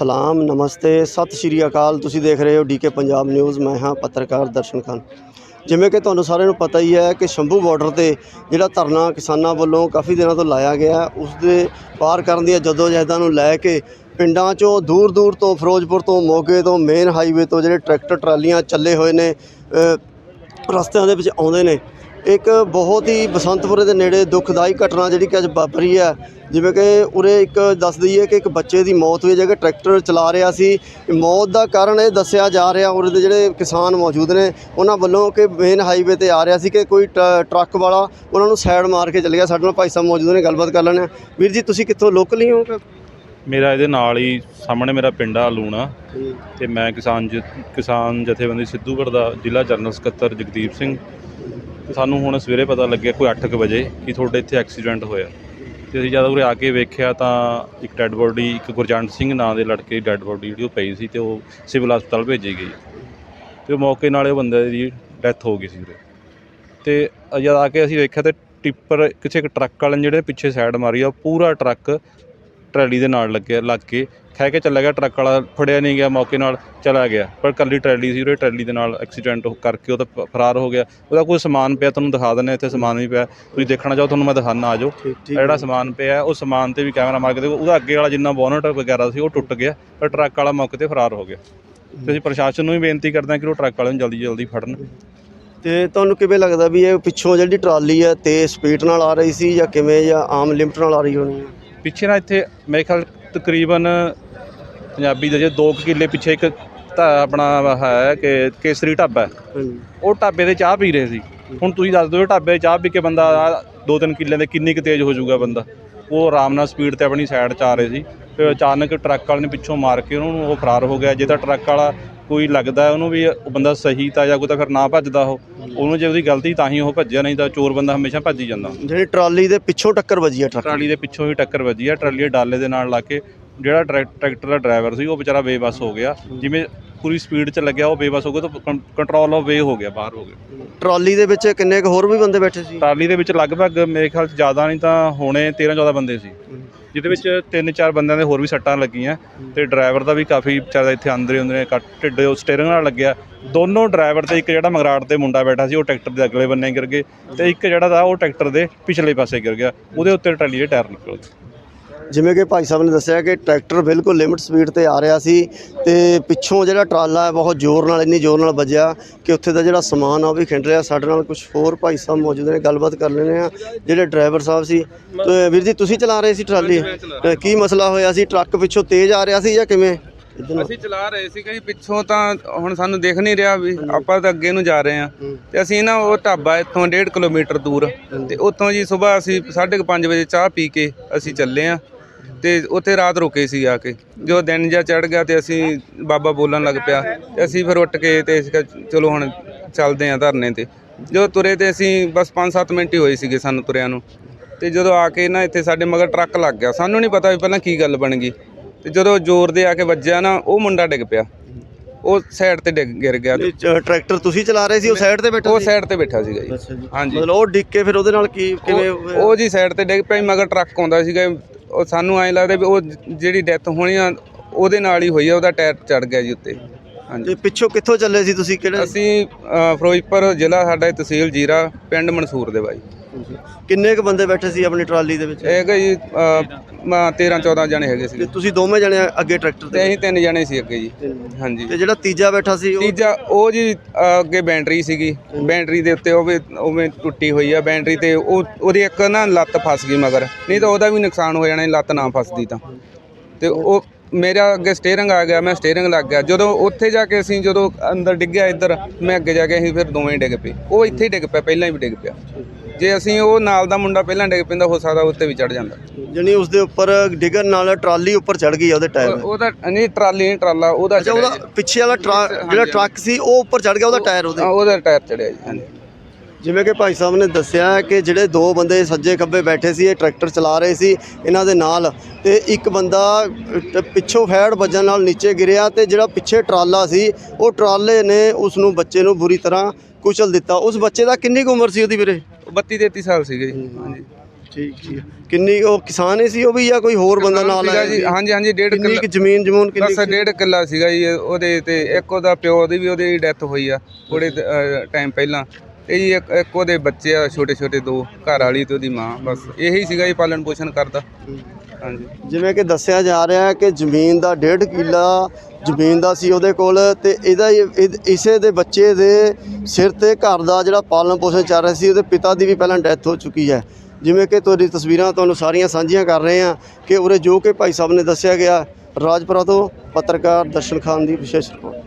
ਸਲਾਮ ਨਮਸਤੇ ਸਤਿ ਸ਼੍ਰੀ ਅਕਾਲ। ਤੁਸੀਂ ਦੇਖ ਰਹੇ ਹੋ ਡੀਕੇ ਪੰਜਾਬ ਨਿਊਜ਼। ਮੈਂ ਹਾਂ ਪੱਤਰਕਾਰ ਦਰਸ਼ਨ ਖਾਨ। ਜਿਵੇਂ ਕਿ ਤੁਹਾਨੂੰ ਸਾਰਿਆਂ ਨੂੰ ਪਤਾ ਹੀ ਹੈ ਕਿ ਸ਼ੰਭੂ ਬਾਰਡਰ ਤੇ ਜਿਹੜਾ ਧਰਨਾ ਕਿਸਾਨਾਂ ਵੱਲੋਂ ਕਾਫੀ ਦਿਨਾਂ ਤੋਂ ਲਾਇਆ ਗਿਆ ਹੈ, ਉਸ ਦੇ ਪਾਰ ਕਰਨ ਦੀਆਂ ਜਦੋਜਹਿਦਾਂ ਨੂੰ ਲੈ ਕੇ ਪਿੰਡਾਂ 'ਚੋਂ ਦੂਰ ਦੂਰ ਤੋਂ ਫਿਰੋਜ਼ਪੁਰ ਤੋਂ ਮੋਗੇ ਤੋਂ ਮੇਨ ਹਾਈਵੇ ਤੋਂ ਜਿਹੜੇ ਟਰੈਕਟਰ ਟਰਾਲੀਆਂ ਚੱਲੇ ਹੋਏ ਨੇ ਰਸਤਿਆਂ ਦੇ ਵਿੱਚ ਆਉਂਦੇ ਨੇ। ਇੱਕ ਬਹੁਤ ਹੀ ਬਸੰਤਪੁਰੇ ਦੇ ਨੇੜੇ ਦੁਖਦਾਈ ਘਟਨਾ ਜਿਹੜੀ ਕਿ ਅੱਜ ਵਾਪਰੀ ਹੈ। ਜਿਵੇਂ ਕਿ ਉਰੇ ਇੱਕ ਦੱਸ ਦਈਏ ਕਿ ਇੱਕ ਬੱਚੇ ਦੀ ਮੌਤ ਹੋਈ ਜਿਹੜਾ ਟਰੈਕਟਰ ਚਲਾ ਰਿਹਾ ਸੀ। ਮੌਤ ਦਾ ਕਾਰਨ ਇਹ ਦੱਸਿਆ ਜਾ ਰਿਹਾ ਉਰੇ ਦੇ ਜਿਹੜੇ ਕਿਸਾਨ ਮੌਜੂਦ ਨੇ ਉਹਨਾਂ ਵੱਲੋਂ ਕਿ ਮੇਨ ਹਾਈਵੇ ਤੇ ਆ ਰਿਹਾ ਸੀ ਕਿ ਕੋਈ ਟਰੱਕ ਵਾਲਾ ਉਹਨਾਂ ਨੂੰ ਸਾਈਡ ਮਾਰ ਕੇ ਚਲੇ ਗਿਆ। ਸਾਡੇ ਨਾਲ ਭਾਈ ਸਾਹਿਬ ਮੌਜੂਦ ਨੇ ਗੱਲਬਾਤ ਕਰ ਲੈਣੇ ਵੀਰ ਜੀ ਤੁਸੀਂ ਕਿੱਥੋਂ ਲੋਕਲ ਹੀ ਹੋ? ਮੇਰਾ ਇਹਦੇ ਨਾਲ ਹੀ ਸਾਹਮਣੇ ਮੇਰਾ ਪਿੰਡ ਆ ਲੂਣਾ। ਤੇ ਮੈਂ ਕਿਸਾਨ ਜ- ਕਿਸਾਨ ਜਥੇਬੰਦੀ ਸਿੱਧੂਗੜ੍ਹ ਦਾ ਜ਼ਿਲ੍ਹਾ ਜਨਰਲ ਸਕੱਤਰ ਜਗਦੀਪ ਸਿੰਘ। ਤੇ ਸਾਨੂੰ ਹੁਣ ਸਵੇਰੇ ਪਤਾ ਲੱਗਿਆ ਕੋਈ 8:00 ਵਜੇ ਕਿ ਤੁਹਾਡੇ ਇੱਥੇ ਐਕਸੀਡੈਂਟ ਹੋਇਆ। ਤੇ ਅਸੀਂ ਜਦ ਉਰੇ ਆ ਕੇ ਵੇਖਿਆ ਤਾਂ ਇੱਕ ਡੈੱਡ ਬੋਡੀ, ਇੱਕ ਗੁਰਜੰਟ ਸਿੰਘ ਨਾਂ ਦੇ ਲੜਕੇ ਦੀ ਡੈੱਡ ਬੋਡੀ ਜਿਹੜੀ ਉਹ ਪਈ ਸੀ ਤੇ ਉਹ ਸਿਵਲ ਹਸਪਤਾਲ ਭੇਜੀ ਗਈ। ਤੇ ਮੌਕੇ ਨਾਲ ਉਹ ਬੰਦੇ ਦੀ ਡੈਥ ਹੋ ਗਈ ਸੀ ਉਰੇ। ਤੇ ਜਦ ਆ ਕੇ ਅਸੀਂ ਵੇਖਿਆ ਤੇ ਟਿੱਪਰ ਕਿਸੇ ਇੱਕ ਟਰੱਕ ਵਾਲੇ ਨੇ ਜਿਹੜੇ ਪਿੱਛੇ ਸਾਈਡ ਮਾਰੀ ਆ, ਉਹ ਪੂਰਾ ਟਰੱਕ ਟਰੈਲੀ ਦੇ ਨਾਲ ਲੱਗਿਆ ਲੱਗ ਕੇ ਖਹਿ ਕੇ ਚੱਲਾ ਗਿਆ ਟਰੱਕ ਵਾਲਾ ਫੜਿਆ ਨਹੀਂ ਗਿਆ ਮੌਕੇ ਨਾਲ ਚਲਾ ਗਿਆ। ਪਰ ਕੱਲੀ ਟਰੈਲੀ ਸੀ ਉਹਦੇ ਟਰੈਲੀ ਦੇ ਨਾਲ ਐਕਸੀਡੈਂਟ ਕਰਕੇ ਉਹ ਤਾਂ ਪ- ਫਰਾਰ ਹੋ ਗਿਆ। ਉਹਦਾ ਕੋਈ ਸਮਾਨ ਪਿਆ ਤੁਹਾਨੂੰ ਦਿਖਾ ਦਿੰਦੇ ਇੱਥੇ ਸਮਾਨ ਵੀ ਪਿਆ। ਤੁਸੀਂ ਦੇਖਣਾ ਚਾਹੋ ਤੁਹਾਨੂੰ ਮੈਂ ਦਿਖਾਣਾ ਆ ਜਾਓ। ਜਿਹੜਾ ਸਮਾਨ ਪਿਆ ਉਹ ਸਮਾਨ ਤੇ ਵੀ ਕੈਮਰਾ ਮਾਰ ਕੇ ਦੇਖੋ ਉਹਦਾ ਅੱਗੇ ਵਾਲਾ ਜਿੰਨਾ ਬੋਨਟ ਵਗੈਰਾ ਸੀ ਉਹ ਟੁੱਟ ਗਿਆ ਪਰ ਟਰੱਕ ਵਾਲਾ ਮੌਕੇ ਤੇ ਫਰਾਰ ਹੋ ਗਿਆ। ਤੇ ਅਸੀਂ ਪ੍ਰਸ਼ਾਸਨ ਨੂੰ ਵੀ ਬੇਨਤੀ ਕਰਦੇ ਹਾਂ ਕਿ ਉਹ ਟਰੱਕ ਵਾਲੇ ਨੂੰ ਜਲਦੀ ਜਲਦੀ ਫੜਨ। ਤੇ ਤੁਹਾਨੂੰ ਕਿਵੇਂ ਲੱਗਦਾ ਵੀ ਇਹ ਪਿੱਛੋਂ ਜਿਹੜੀ ਟਰਾਲੀ ਹੈ ਤੇ ਸਪੀਡ ਨਾਲ ਆ ਰਹੀ ਸੀ ਜਾਂ ਕਿਵੇਂ ਜਾਂ ਆਮ ਲਿਮਟ ਨਾਲ ਆ ਰਹੀ ਹੋਣੀ ਹੈ? ਪਿੱਛੇ ਨਾ ਇੱਥੇ ਮੇਰੇ ਖਿਆਲ ਤਕਰੀਬਨ ਪੰਜਾਬੀ ਦੇ ਜੇ 2 ਕਿੱਲੇ ਪਿੱਛੇ ਇੱਕ ਤਾਂ ਆਪਣਾ ਹੈ ਕਿ ਕੇਸਰੀ ਢਾਬਾ ਹੈ। ਉਹ ਢਾਬੇ ਤੇ ਚਾਹ ਪੀ ਰਹੇ ਸੀ। ਹੁਣ ਤੁਸੀਂ ਦੱਸ ਦਿਓ ਢਾਬੇ 'ਤੇ ਚਾਹ ਪੀ ਕੇ ਬੰਦਾ ਆਹ ਦੋ ਤਿੰਨ ਕਿੱਲੇ ਦੇ ਕਿੰਨੀ ਕੁ ਤੇਜ਼ ਹੋ ਜਾਊਗਾ ਬੰਦਾ। ਉਹ ਆਰਾਮ ਨਾਲ ਸਪੀਡ ਤੇ ਆਪਣੀ ਸਾਈਡ 'ਚ ਆ ਰਹੇ ਸੀ। ਤੇ ਅਚਾਨਕ ਟਰੱਕ ਵਾਲੇ ਨੇ ਪਿੱਛੋਂ ਮਾਰ ਕੇ ਉਹਨੂੰ ਉਹ ਫਰਾਰ ਹੋ ਗਿਆ। ਜੇ ਤਾਂ ਟਰੱਕ ਵਾਲਾ ਕੋਈ ਲੱਗਦਾ ਉਹਨੂੰ ਵੀ ਉਹ ਬੰਦਾ ਸਹੀ ਤਾਂ ਜਾਂ ਕੋਈ ਤਾਂ ਫਿਰ ਨਾ ਭੱਜਦਾ ਉਹ ਉਹਨੂੰ ਜੇ ਉਹਦੀ ਗਲਤੀ ਤਾਂ ਹੀ ਉਹ ਭੱਜਿਆ ਨਹੀਂ ਤਾਂ ਚੋਰ ਬੰਦਾ ਹਮੇਸ਼ਾ ਭੱਜ ਹੀ ਜਾਂਦਾ। ਜਿਹੜੀ ਟਰਾਲੀ ਦੇ ਪਿੱਛੋਂ ਟੱਕਰ ਵੱਜੀ ਹੈ ਟਰੱਕ ਟਰਾਲੀ ਦੇ ਪਿੱਛੋਂ ਹੀ ਟੱਕਰ ਵੱਜੀ ਆ ਟਰਾਲੀ ਦੇ ਡਾਲੇ ਦੇ ਨਾਲ ਲਾ ਕੇ ਜਿਹੜਾ ਟਰੈਕ- ਟਰੈਕਟਰ ਦਾ ਡਰਾਈਵਰ ਸੀ ਉਹ ਵਿਚਾਰਾ ਬੇਬਸ ਹੋ ਗਿਆ। ਜਿਵੇਂ ਪੂਰੀ ਸਪੀਡ 'ਚ ਲੱਗਿਆ ਉਹ ਬੇਬਸ ਹੋ ਗਿਆ ਤਾਂ ਕੰਟਰੋਲ ਆਫ ਵੇ ਹੋ ਗਿਆ ਬਾਹਰ ਹੋ ਗਿਆ। ਟਰਾਲੀ ਦੇ ਵਿੱਚ ਕਿੰਨੇ ਕੁ ਹੋਰ ਵੀ ਬੰਦੇ ਬੈਠੇ ਸੀ? ਟਰਾਲੀ ਦੇ ਵਿੱਚ ਲਗਭਗ ਮੇਰੇ ਖਿਆਲ 'ਚ ਜ਼ਿਆਦਾ ਨਹੀਂ ਤਾਂ ਹੋਣੇ 13 14 ਬੰਦੇ ਸੀ। ਜਿਹਦੇ ਵਿੱਚ ਤਿੰਨ ਚਾਰ ਬੰਦਿਆਂ ਦੇ ਹੋਰ ਵੀ ਸੱਟਾਂ ਲੱਗੀਆਂ ਤੇ ਡਰਾਈਵਰ ਦਾ ਵੀ ਕਾਫੀ ਵਿਚਾਰਾ ਇੱਥੇ ਅੰਦਰੇ ਅੰਦਰੇ ਕੱਟ ਢਿੱਡ ਉਹ ਸਟੀਅਰਿੰਗ ਨਾਲ ਲੱਗਿਆ। ਦੋਨੋਂ ਡਰਾਈਵਰ ਤੇ ਇੱਕ ਜਿਹੜਾ ਮਗਰਾੜ ਤੇ ਮੁੰਡਾ ਬੈਠਾ ਸੀ, ਉਹ ਟਰੈਕਟਰ ਦੇ ਅਗਲੇ ਬੰਨੇ ਗਿਰ ਗਏ ਤੇ ਇੱਕ ਜਿਹੜਾ ਦਾ ਉਹ ਟਰੈਕਟਰ ਦੇ ਪਿਛਲੇ ਪਾਸੇ ਗਿਰ ਗਿਆ, ਉਹਦੇ ਉੱਤੇ ਟਰਾਲੀ ਦੇ ਟਾਇਰ ਨਿਕਲ ਗਏ। ਜਿਵੇਂ ਕਿ ਭਾਈ ਸਾਹਿਬ ਨੇ ਦੱਸਿਆ ਕਿ ਟਰੈਕਟਰ ਬਿਲਕੁਲ ਲਿਮਟ ਸਪੀਡ ਤੇ ਆ ਰਿਹਾ ਸੀ ਤੇ ਪਿੱਛੋਂ ਜਿਹੜਾ ਟਰਾਲਾ ਹੈ ਬਹੁਤ ਜ਼ੋਰ ਨਾਲ ਇੰਨੀ ਜ਼ੋਰ ਨਾਲ ਵੱਜਿਆ ਕਿ ਉੱਥੇ ਦਾ ਜਿਹੜਾ ਸਮਾਨ ਆ ਉਹ ਵੀ ਖਿੰਡ ਰਿਹਾ। ਸਾਡੇ ਨਾਲ ਕੁਝ ਹੋਰ ਭਾਈ ਸਾਹਿਬ ਮੌਜੂਦ ਨੇ ਗੱਲਬਾਤ ਕਰ ਲੈਣੇ ਆ ਜਿਹੜੇ ਡਰਾਈਵਰ ਸਾਹਿਬ ਸੀ ਤੇ ਵੀਰ ਜੀ ਤੁਸੀਂ ਚਲਾ ਰਹੇ ਸੀ ਟਰਾਲੀ? ਕੀ ਮਸਲਾ ਹੋਇਆ ਸੀ? ਟਰੱਕ ਪਿੱਛੋਂ ਤੇਜ਼ ਆ ਰਿਹਾ ਸੀ ਜਾਂ ਕਿਵੇਂ। ਅਸੀਂ ਚਲਾ ਰਹੇ ਸੀਗੇ ਜੀ ਪਿੱਛੋਂ ਤਾਂ ਹੁਣ ਸਾਨੂੰ ਦਿਖ ਨਹੀਂ ਰਿਹਾ ਵੀ ਆਪਾਂ ਤਾਂ ਅੱਗੇ ਨੂੰ ਜਾ ਰਹੇ ਆ ਤੇ ਅਸੀਂ ਨਾ ਉਹ ਢਾਬਾ ਇੱਥੋਂ 1.5 ਕਿਲੋਮੀਟਰ ਦੂਰ ਤੇ ਉੱਥੋਂ ਜੀ ਸਵੇਰ ਅਸੀਂ 5:30 ਵਜੇ ਚਾਹ ਪੀ ਕੇ ਅਸੀਂ ਚੱਲੇ ਆ ਤੇ ਉੱਥੇ ਰਾਤ ਰੁਕੇ ਸੀ ਆ ਕੇ। ਜੋ ਦਿਨ ਜਿਹਾ ਚੜ ਗਿਆ ਤੇ ਅਸੀਂ ਬਾਬਾ ਬੋਲਣ ਲੱਗ ਪਿਆ। ਤੇ ਅਸੀਂ ਫਿਰ ਉੱਠ ਕੇ ਤੇ ਅਸੀਂ ਕਿਹਾ ਚਲੋ ਹੁਣ ਚੱਲਦੇ ਆ ਧਰਨੇ ਤੇ। ਜੋ ਤੁਰੇ ਤੇ ਅਸੀਂ ਬਸ 5-7 ਮਿੰਟ ਹੀ ਹੋਏ ਸੀਗੇ ਸਾਨੂੰ ਤੁਰਿਆਂ ਨੂੰ। ਤੇ ਜਦੋਂ ਆ ਕੇ ਨਾ ਇੱਥੇ ਸਾਡੇ ਮਗਰ ਟਰੱਕ ਲੱਗ ਗਿਆ। ਸਾਨੂੰ ਨਹੀਂ ਪਤਾ ਵੀ ਪਹਿਲਾਂ ਕੀ ਗੱਲ ਬਣ ਗਈ। ਤੇ ਜਦੋਂ ਜ਼ੋਰ ਦੇ ਆ ਕੇ ਵੱਜਿਆ ਨਾ ਉਹ ਮੁੰਡਾ ਡਿੱਗ ਪਿਆ। ਉਹ ਸਾਈਡ ਤੇ ਡਿੱਗ ਗਿਰ ਗਿਆ। ਚ- ਟਰੈਕਟਰ ਤੁਸੀਂ ਚਲਾ ਰਹੇ ਸੀ ਉਹ ਸਾਈਡ ਤੇ ਬੈਠਾ ਉਹ ਸੀ? ਸਾਈਡ ਤੇ ਬੈਠਾ ਸੀਗਾ ਜੀ। ਅੱਛਾ ਜੀ। ਹਾਂਜੀ। ਮਤਲਬ ਉਹ ਡਿੱਗ ਕੇ ਫਿਰ ਉਹਦੇ ਨਾਲ ਕੀ ਕਿਵੇਂ ਉਹ- ਉਹ ਜੀ ਸਾਈਡ ਤੇ ਡਿੱਗ ਪਿਆ ਸੀ, ਮਗਰ ਟਰੱਕ ਆਉਂਦਾ ਸੀਗਾ। ਉਹ ਸਾਨੂੰ ਐਂ ਲੱਗਦਾ ਵੀ ਉਹ ਜਿਹੜੀ ਡੈਥ ਹੋਣੀ ਆ ਉਹਦੇ ਨਾਲ ਹੀ ਹੋਈ ਆ ਉਹਦਾ ਟਾਇਰ ਚੜ ਗਿਆ ਜੀ ਉੱਤੇ। ਹਾਂਜੀ। ਤੇ ਪਿੱਛੋਂ ਕਿੱਥੋਂ ਚੱਲੇ ਸੀ ਤੁਸੀਂ? ਕਿਹੜੇ ਅਸੀਂ ਅ, ਫਿਰੋਜ਼ਪੁਰ ਜ਼ਿਲ੍ਹਾ ਸਾਡਾ ਇਹ ਤਹਿਸੀਲ ਜੀਰਾ ਪਿੰਡ ਮਨਸੂਰ ਦੇ ਬਾਈ। ਕਿੰਨੇ ਕੁ ਬੰਦੇ ਬੈਠੇ ਸੀ ਆਪਣੀ ਟਰਾਲੀ ਦੇ ਵਿੱਚ? ਇਹ ਹੈਗਾ ਜੀ 13 14 ਜਣੇ ਹੈਗੇ ਸੀ। ਤੇ ਤੁਸੀਂ ਦੋਵੇਂ ਜਣੇ ਅੱਗੇ ਟਰੈਕਟਰ ਤੇ? ਅਸੀਂ ਤਿੰਨ ਜਣੇ ਸੀ ਅੱਗੇ ਜੀ। ਹਾਂਜੀ। ਤੇ ਜਿਹੜਾ ਤੀਜਾ ਬੈਠਾ ਸੀ ਉਹ? ਤੀਜਾ ਉਹ ਜੀ ਅੱਗੇ ਬੈਟਰੀ ਸੀਗੀ। ਬੈਟਰੀ ਦੇ ਉੱਤੇ ਉਹ ਵੀ ਉਵੇਂ ਟੁੱਟੀ ਹੋਈ ਆ। ਬੈਟਰੀ ਤੇ ਉਹ ਉਹਦੀ ਇੱਕ ਨਾ ਲੱਤ ਫਸ ਗਈ ਮਗਰ। ਨਹੀਂ ਤਾਂ ਉਹਦਾ ਵੀ ਨੁਕਸਾਨ ਹੋ ਜਾਣਾ ਲੱਤ ਨਾ ਫਸਦੀ ਤਾਂ। ਤੇ ਉਹ ਮੇਰਾ ਅੱਗੇ ਸਟੀਅਰਿੰਗ ਆ ਗਿਆ ਮੈਂ ਸਟੀਅਰਿੰਗ ਲੱਗ ਗਿਆ। ਜਦੋਂ ਉੱਥੇ ਜਾ ਕੇ ਅਸੀਂ ਜਦੋਂ ਅੰਦਰ ਡਿੱਗਿਆ ਇੱਧਰ ਮੈਂ ਅੱਗੇ ਜਾ ਕੇ ਅਸੀਂ ਫਿਰ ਦੋਵੇਂ ਡਿੱਗ ਪਏ। ਉਹ ਇੱਥੇ ਹੀ ਡਿੱਗ ਪਿਆ ਪਹਿਲਾਂ ਹੀ ਡਿੱਗ ਪਿਆ। ਜੇ ਅਸੀਂ ਉਹ ਨਾਲ ਦਾ ਮੁੰਡਾ ਪਹਿਲਾਂ ਡਿੱਗ ਪੈਂਦਾ ਹੋ ਸਕਦਾ ਉੱਤੇ ਵੀ ਚੜ ਜਾਂਦਾ। ਜਣੀ ਉਸ ਦੇ ਉੱਪਰ ਡਿੱਗਣ ਨਾਲ ਟਰਾਲੀ ਉੱਪਰ ਚੜ ਗਈ ਆ ਉਹਦੇ ਟਾਇਰ ਉਹ- ਉਹਦਾ ਨਹੀਂ ਟਰਾਲੀ ਨਹੀਂ ਟਰਾਲਾ ਉਹਦਾ ਅੱਛਾ ਉਹਦਾ ਪਿੱਛੇ ਵਾਲਾ ਜਿਹੜਾ ਟਰੱਕ ਸੀ ਉਹ ਉੱਪਰ ਚੜ ਗਿਆ ਉਹਦਾ ਟਾਇਰ ਉਹਦੇ? ਉਹਦਾ ਟਾਇਰ ਚੜਿਆ ਜੀ ਹਾਂਜੀ। ਜਿਵੇਂ ਕਿ ਭਾਈ ਸਾਹਿਬ ਨੇ ਦੱਸਿਆ ਕਿ ਜਿਹੜੇ ਦੋ ਬੰਦੇ ਸੱਜੇ ਖੱਬੇ ਬੈਠੇ ਸੀ ਇਹ ਟਰੈਕਟਰ ਚਲਾ ਰਹੇ ਸੀ ਇਹਨਾਂ ਦੇ ਨਾਲ। ਤੇ ਇੱਕ ਬੰਦਾ ਪਿੱਛੋਂ ਫੈੜ ਵੱਜਣ ਨਾਲ ਨੀਚੇ ਗਿਰਿਆ ਤੇ ਜਿਹੜਾ ਪਿੱਛੇ ਟਰਾਲਾ ਸੀ ਉਹ ਟਰਾਲੇ ਨੇ ਉਸ ਨੂੰ ਬੱਚੇ ਨੂੰ ਬੁਰੀ ਤਰ੍ਹਾਂ ਕੁਚਲ ਦਿੱਤਾ। ਉਸ ਬੱਚੇ ਦਾ ਕਿੰਨੀ ਕੁ ਉਮਰ ਸੀ ਉਹਦੀ ਵੀਰੇ? 32 33 ਸਾਲ ਸੀਗੇ ਜੀ। ਹਾਂਜੀ। ਠੀਕ ਠੀਕ। ਕਿੰਨੀ ਉਹ ਕਿਸਾਨ ਹੀ ਸੀ ਉਹ ਵੀ ਜਾਂ ਕੋਈ ਹੋਰ ਬੰਦਾ ਨਾਲ ਸੀਗਾ ਆਇਆ ਜੀ ਸੀ? ਹਾਂਜੀ ਹਾਂਜੀ ਡੇਢ ਕਿੰਨੀ ਕਿੱਲਾ ਕੁ ਜ਼ਮੀਨ ਜਮੂਨ ਕਿੰਨੀ ਬਸ ਡੇਢ ਕਿੱਲਾ ਸੀਗਾ ਜੀ ਉਹਦੇ ਤੇ ਇੱਕ ਉਹਦਾ ਪਿਓ ਦੀ ਵੀ ਉਹਦੀ ਡੈਥ ਹੋਈ ਆ ਥੋੜੇ ਟਾਈਮ ਪਹਿਲਾਂ। ਤੇ ਜੀ ਇੱਕ ਇੱਕ ਉਹਦੇ ਬੱਚੇ ਆ, ਛੋਟੇ ਛੋਟੇ ਦੋ, ਘਰ ਵਾਲੀ ਤੇ ਉਹਦੀ ਮਾਂ, ਬਸ ਇਹੀ ਸੀਗਾ ਜੀ ਪਾਲਣ ਪੋਸ਼ਣ ਕਰਦਾ। ਹਾਂਜੀ। ਜਿਵੇਂ ਕਿ ਦੱਸਿਆ ਜਾ ਰਿਹਾ ਹੈ ਕਿ ਜ਼ਮੀਨ ਦਾ ਡੇਢ ਕਿੱਲਾ ਜ਼ਮੀਨ ਦਾ ਸੀ ਉਹਦੇ ਕੋਲ ਤੇ ਇਹਦਾ ਹੀ- ਇਹ- ਇਸੇ ਦੇ ਬੱਚੇ ਦੇ ਸਿਰ ਤੇ ਘਰ ਦਾ ਜਿਹੜਾ ਪਾਲਣ ਪੋਸ਼ਣ ਚੱਲ ਰਿਹਾ ਸੀ, ਉਹਦੇ ਪਿਤਾ ਦੀ ਵੀ ਪਹਿਲਾਂ ਡੈਥ ਹੋ ਚੁੱਕੀ ਹੈ। ਜਿਵੇਂ ਕਿ ਤੁਹਾਡੀ ਤਸਵੀਰਾਂ ਤੁਹਾਨੂੰ ਸਾਰੀਆਂ ਸਾਂਝੀਆਂ ਕਰ ਰਹੇ ਹਾਂ ਕਿ ਉਰੇ ਜੋ ਕਿ ਭਾਈ ਸਾਹਿਬ ਨੇ ਦੱਸਿਆ ਗਿਆ, ਰਾਜਪੁਰਾ ਤੋਂ ਪੱਤਰਕਾਰ ਦਰਸ਼ਨ ਖਾਨ ਦੀ ਵਿਸ਼ੇਸ਼ ਰਿਪੋਰਟ।